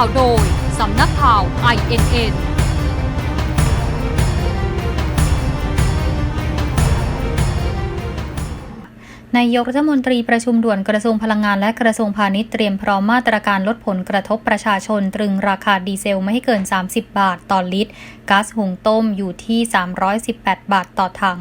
ข่าวโดย สำนักข่าว INN นายกรัฐมนตรีประชุมด่วนกระทรวงพลังงานและกระทรวงพาณิชย์เตรียมพร้อมมาตรการลดผลกระทบประชาชน ตรึงราคาดีเซลไม่ให้เกิน 30 บาทต่อลิตรก๊าซหุงต้มอยู่ที่ 318 บาทต่อถัง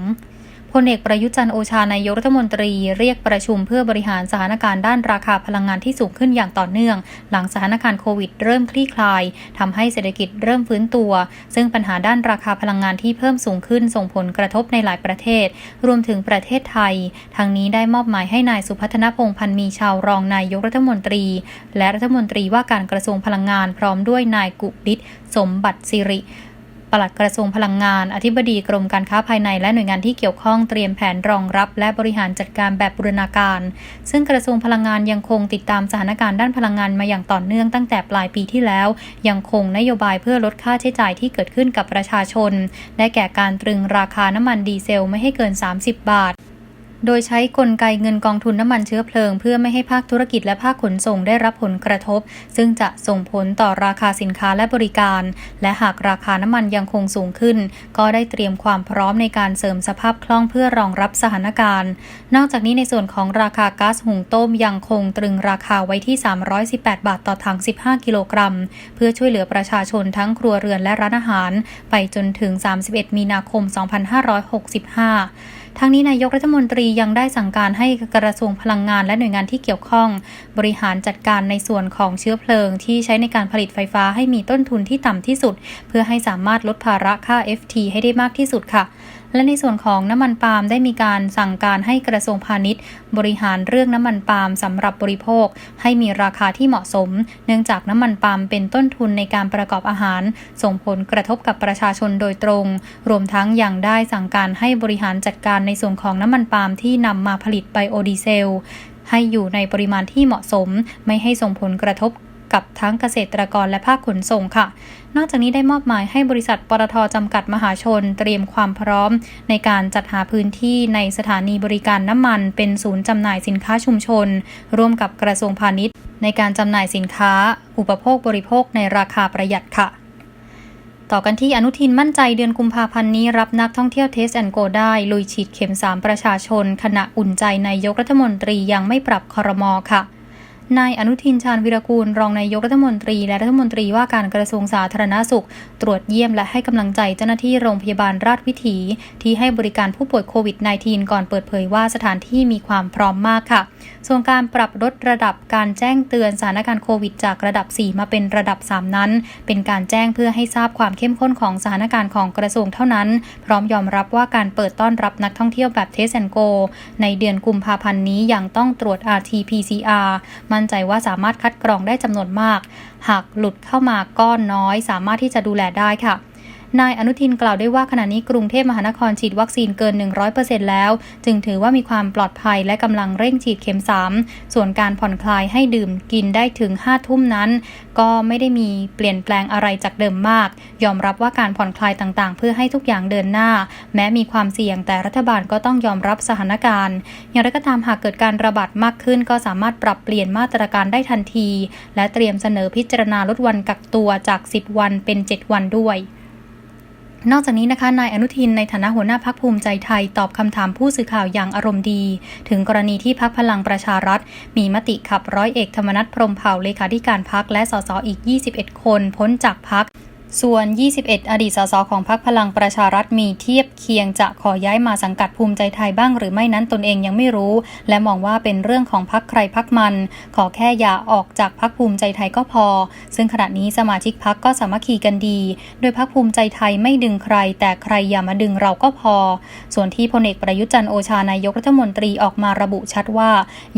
พลเอกประยุจันโอชานายกรัฐมนตรีเรียกประชุมเพื่อบริหารสถานการณ์ด้านราคาพลังงานที่สูงขึ้นอย่างต่อเนื่อง หลังสถานการณ์โควิดเริ่มคลี่คลายทำให้เศรษฐกิจเริ่มฟื้นตัว ซึ่งปัญหาด้านราคาพลังงานที่เพิ่มสูงขึ้นส่งผลกระทบในหลายประเทศ รวมถึงประเทศไทย ทางนี้ได้มอบหมายให้นายสุพัฒนพงพันธ์มีชาวรองนายกรัฐมนตรี และรัฐมนตรีว่าการกระทรวงพลังงานพร้อมด้วยนายกุดิษสมบัติสิริ ปลัดกระทรวงพลังงาน อธิบดีกรมการค้าภายในและหน่วยงานที่เกี่ยวข้องเตรียมแผนรองรับ และบริหารจัดการแบบบูรณาการ ซึ่งกระทรวงพลังงานยังคงติดตามสถานการณ์ด้านพลังงานมาอย่างต่อเนื่องตั้งแต่ปลายปีที่แล้ว ยังคงนโยบายเพื่อลดค่าใช้จ่ายที่เกิดขึ้นกับประชาชน ได้แก่การตรึงราคาน้ำมันดีเซลไม่ให้เกิน 30 บาท โดยใช้กลไกเงินกองทุนน้ำมันเชื้อเพลิง เพื่อไม่ให้ภาคธุรกิจและภาคขนส่งได้รับผลกระทบ ซึ่งจะส่งผลต่อราคาสินค้าและบริการ และหากราคาน้ำมันยังคงสูงขึ้น ก็ได้เตรียมความพร้อมในการเสริมสภาพคล่องเพื่อรองรับสถานการณ์ นอกจากนี้ในส่วนของราคาก๊าซหุงต้มยังคงตรึงราคาไว้ที่ 318 บาทต่อถัง 15 กิโลกรัม เพื่อช่วยเหลือประชาชนทั้งครัวเรือนและร้านอาหาร ไปจนถึง 31 มีนาคม 2565 ทั้งนี้นายกรัฐมนตรียังได้สั่งการให้กระทรวงพลังงานและหน่วยงานที่เกี่ยวข้อง บริหารจัดการในส่วนของเชื้อเพลิง ที่ใช้ในการผลิตไฟฟ้าให้มีต้นทุนที่ต่ำที่สุด เพื่อให้สามารถลดภาระค่า FT ให้ได้มากที่สุดค่ะ และในส่วนของน้ำมันปาล์มได้มีการสั่งการให้กระทรวงพาณิชย์ บริหารเรื่องน้ำมันปาล์มสำหรับบริโภค ให้มีราคาที่เหมาะสม เนื่องจากน้ำมันปาล์มเป็นต้นทุนในการประกอบอาหาร ส่งผลกระทบกับประชาชนโดยตรง รวมทั้งยังได้สั่งการให้บริหารจัดการในส่วนของน้ำมันปาล์มที่นำมาผลิตไบโอดีเซลให้อยู่ในปริมาณที่เหมาะสม ไม่ให้ส่งผลกระทบ กับทั้งเกษตรกรและภาคขนส่งค่ะ นอกจากนี้ได้มอบหมายให้บริษัทปตทจำกัดมหาชน เตรียมความพร้อม ในการจัดหาพื้นที่ในสถานีบริการน้ำมัน เป็นศูนย์จำหน่ายสินค้าชุมชน ร่วมกับกระทรวงพาณิชย์ ในการจำหน่ายสินค้า อุปโภคบริโภคในราคาประหยัดค่ะต่อกันที่อนุทินมั่นใจเดือนกุมภาพันธ์นี้รับนักท่องเที่ยวเทสแอนโกได้ ลุยฉีดเข็ม 3 ประชาชน ขณะอุ่นใจนายกรัฐมนตรียังไม่ปรับคอรมอค่ะ นายอนุทินชาญวิรกูล รองนายกรัฐมนตรี และรัฐมนตรีว่าการกระทรวงสาธารณาสุข ตรวจเยี่ยมและให้กำลังใจเจ้าหน้าที่โรงพยาบาลราชวิถี ที่ให้บริการผู้ป่วยโควิด -19 ก่อนเปิดเผยว่าสถานที่มีความพร้อมมากค่ะ ส่วนการปรับลดระดับการแจ้งเตือนสถานการณ์โควิดจากระดับ 4 มาเป็นระดับ 3 นั้น เป็นการแจ้งเพื่อให้ทราบความเข้มข้นของสถานการณ์ของกระทรวงเท่านั้น พร้อมยอมรับว่าการเปิดต้อนรับนักท่องเที่ยวแบบเทสแอนโกในเดือนกุมภาพันธ์นี้ยังต้องตรวจ RT-PCR มั่นใจว่าสามารถคัดกรองได้จำนวนมาก หากหลุดเข้ามาก้อนน้อย สามารถที่จะดูแลได้ค่ะ นายอนุทินกล่าวได้ว่าขณะนี้กรุงเทพมหานครฉีดวัคซีนเกิน 100%แล้ว จึงถือว่ามีความปลอดภัยและกำลังเร่งฉีดเข็ม 3 ส่วนการผ่อนคลายให้ดื่มกินได้ถึง 5 ทุ่มนั้น ก็ไม่ได้มีเปลี่ยนแปลงอะไรจากเดิมมาก ยอมรับว่าการผ่อนคลายต่างๆ เพื่อให้ทุกอย่างเดินหน้า แม้มีความเสี่ยงแต่รัฐบาลก็ต้องยอมรับสถานการณ์ อย่างไรก็ตามหากเกิดการระบาดมากขึ้น ก็สามารถปรับเปลี่ยนมาตรการได้ทันที และเตรียมเสนอพิจารณาลดวันกักตัวจาก 10 วันเป็น 7 วันด้วย นอกจากนี้นะคะนายอนุทินในฐานะหัวหน้าพักภูมิใจไทยตอบคำถามผู้สื่อข่าวอย่างอารมณ์ดี ถึงกรณีที่พักพลังประชารัฐ มีมติขับร้อยเอกธรรมนัฐพรมเผ่าเลขาธิการพักและสสอีก 21 คนพ้นจากพัก ส่วน 21 อดีตสสของพรรคพลังประชารัฐมีเทียบเคียงจะขอย้ายมาสังกัดภูมิใจไทยบ้างหรือไม่นั้นตนเองยังไม่รู้ และมองว่าเป็นเรื่องของพรรคใครพรรคมัน ขอแค่อย่าออกจากพรรคภูมิใจไทยก็พอ ซึ่งขณะนี้สมาชิกพรรคก็สามัคคีกันดี โดยพรรคภูมิใจไทยไม่ดึงใคร แต่ใครอย่ามาดึงเราก็พอ ส่วนที่พลเอกประยุทธ์จันโอชานายกรัฐมนตรีออกมาระบุชัดว่า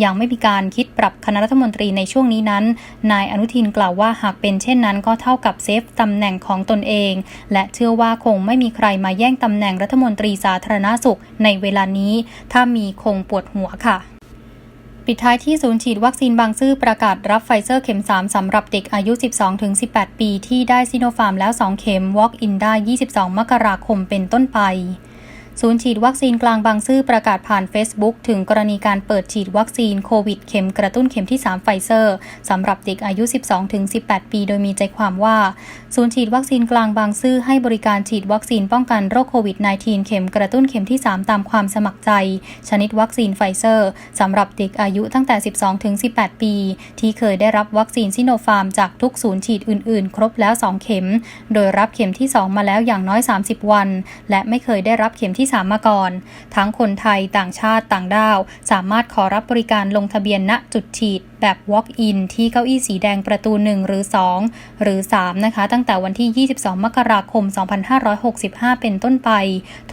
ยังไม่มีการคิดปรับคณะรัฐมนตรีในช่วงนี้นั้น นายอนุทินกล่าวว่าหากเป็นเช่นนั้นก็เท่ากับเซฟตำแหน่งของตนเอง และเชื่อว่าคงไม่มีใครมาแย่งตำแหน่งรัฐมนตรีสาธารณาสุขในเวลานี้ ถ้ามีคงปวดหัวค่ะปิดท้ายที่ศูนย์ฉีดวัคซีนบางซื่อประกาศรับไฟเซอร์เข็ม 3 สำหรับเด็กอายุ 12-18 ปีที่ได้ซิโนฟาร์มแล้ว 2 เข็ม Walk-in ได้ 22 มกราคมเป็นต้นไป ศูนย์ฉีดวัคซีนกลางบางซื่อประกาศผ่าน Facebook ถึงกรณีการเปิดฉีดวัคซีนโควิดเข็มกระตุ้นเข็มที่ 3 ไฟเซอร์สำหรับเด็กอายุ 12-18 ปี โดยมีใจความว่า ศูนย์ฉีดวัคซีนกลางบางซื่อให้บริการฉีดวัคซีนป้องกันโรคโควิด -19 เข็มกระตุ้นเข็มที่ 3 ตามความสมัครใจ ชนิดวัคซีนไฟเซอร์สำหรับเด็กอายุตั้งแต่ 12-18 ปี ที่เคยได้รับวัคซีนซิโนฟาร์มจากทุกศูนย์ฉีดอื่น ๆ ครบแล้ว 2 เข็ม โดยรับเข็มที่ 2 มาแล้วอย่างน้อย 30 วัน และไม่เคยได้รับเข็มที่3มาก่อนทั้งคนไทยต่างชาติต่างด้าว สามารถขอรับบริการลงทะเบียนณจุดฉีดแบบ Walk-in ที่เก้าอี้สีแดงประตู 1 หรือ 2 หรือ 3 นะคะ ตั้งแต่วันที่ 22 มกราคม 2565 เป็นต้นไป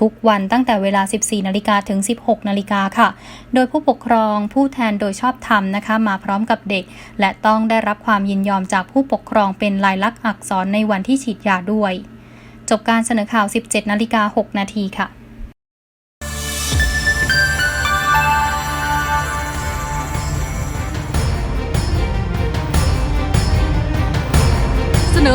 ทุกวันตั้งแต่เวลา 14 นาฬิกาถึง 16 นาฬิกาค่ะ โดยผู้ปกครองผู้แทนโดยชอบธรรมนะคะ มาพร้อมกับเด็ก และต้องได้รับความยินยอมจากผู้ปกครองเป็นลายลักษณ์อักษรในวันที่ฉีดยาด้วย จบการเสนอข่าว 17 นาฬิกา 6 นาทีค่ะ